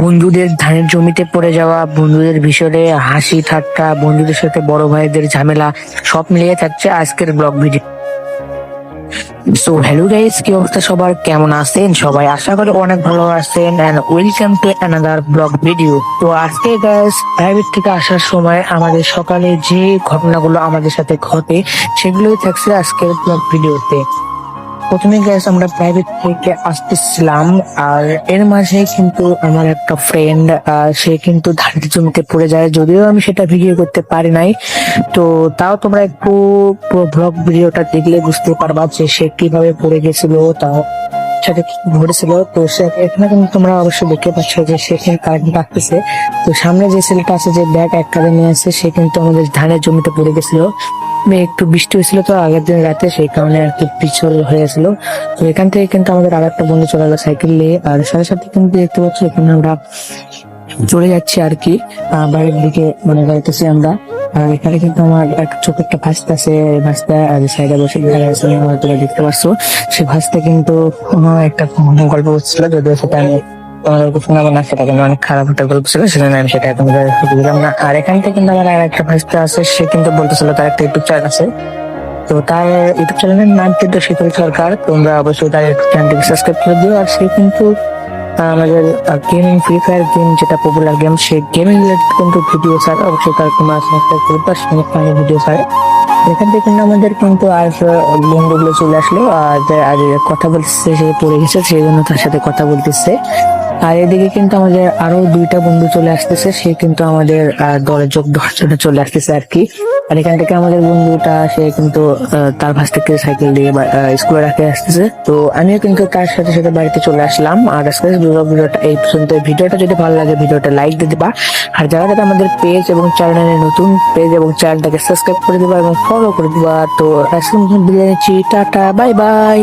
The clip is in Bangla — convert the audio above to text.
বন্ধুদের ধানের জমিতে পড়ে যাওয়া, বন্ধুদের বিষয়ে হাসি ঠাট্টা, বন্ধুদের সাথে বড় ভাইদের ঝামেলা, সব মিলিয়ে থাকছে আজকের blog video. So hello guys কি অবস্থা সবার? কেমন আছেন? সবাই আশা করি অনেক ভালো আছেন and welcome to another blog video তো আজকে গাইস প্রাইভেট থেকে আসার সময় আমাদের সকালে যে ঘটনাগুলো আমাদের সাথে ঘটে, সেগুলোই থাকছে আজকের ব্লগ ভিডিওতে প্রথমে গ্যাস আমরা প্রাইভেট থেকে আসতেছিলাম আর এর মাঝে কিন্তু আমার একটা ফ্রেন্ড সে কিন্তু ধানের জমিতে পড়ে যায়। যদিও আমি সেটা ভিডিও করতে পারি নাই, তো তাও তোমরা একটু ব্লগ ভিডিওটা দেখলে বুঝতে পারবা যে সে কীভাবে পড়ে গেছিল, তাও সাথে ঘটেছিল তো সে এখানে কিন্তু তোমরা অবশ্যই দেখতে পাচ্ছ যে সে কারেন্ট রাখতেছে তো সামনে যে ছেলেটা আছে, যে কাঁধে নিয়ে আছে, সে কিন্তু আমাদের ধানের জমিতে পড়ে গেছিল। একটু বৃষ্টি হয়েছিল তো, আগের দিন রাতে সেই কারণে আর পিছল হয়েছিল তো এখান থেকে কিন্তু আমাদের আর একটা বন্ধু চলে গেল সাইকেল নিয়ে। আর সাথে সাথে কিন্তু দেখতে পাচ্ছি এখানে আমরা চলে যাচ্ছি আর কি বাড়ির দিকে মানে যাইতেছি আমরা। আর এখানে কিন্তু আমার এক ছোট একটা ভাস্তা আছে ভাস্তা আর সাইডে বসে আছে বা দেখতে পাচ্ছ সে ভাস্তা কিন্তু একটা গল্প হচ্ছিল, যদিও সেটা আমি তোমাদেরকে শোনাবো না, সেটা কিন্তু অনেক খারাপ একটা গল্প ছিল, সেজন্য আমি সেটা তোমাদের দিলাম না। আর এখান থেকে কিন্তু আমার আর একটা ভাস্তা আছে সে কিন্তু বলতেছিল তার একটা ইউটিউব চ্যানেল আছে। তো তার ইউটিউব চ্যানেলের নাম কিন্তু শীতল সরকার, তোমরা অবশ্যই তার ইউটিউব চ্যানেলটিকে সাবস্ক্রাইব করে দিও, আর সে কিন্তু আমাদের গেমিং ফ্রি ফায়ার গেম যেটা পপুলার গেম সেই গেমিং রিলেটেড কিন্তু ভিডিও ছাড় অবশ্যই তার তোমার সাবস্ক্রাইব করে তার সঙ্গে ফানি ভিডিও ছাড়ে এখান থেকে কিন্তু আমাদের কিন্তু আর বন্ধুগুলো চলে আসলো আর কথা বলতেছে সে পড়ে গেছে সেই জন্য তার সাথে কথা বলতেছে। আর এদিকে কিন্তু আমাদের আরও দুইটা বন্ধু চলে আসতেছে সে কিন্তু আমাদের আহ, দলে যোগ দেওয়ার চলে আসতেছে আর কি। আর এখান থেকে আমাদের বন্ধুটা সে কিন্তু তার ভাস থেকে সাইকেল দিয়ে স্কুলে রাখে আসতেছে। তো আমিও কিন্তু তার সাথে সাথে বাড়িতে চলে আসলাম। আর আজকে ভিডিওটা এই পর্যন্ত। ভিডিওটা যদি ভালো লাগে ভিডিওটা লাইক দিয়ে দিবা। আর যারা যারা আমাদের পেজ এবং চ্যানেলে নতুন পেজ এবং চ্যানেলটাকে সাবস্ক্রাইব করে দিবা এবং ফলো করে দিবা। তো আজকে বিদায় নিচ্ছি টাটা বাই বাই।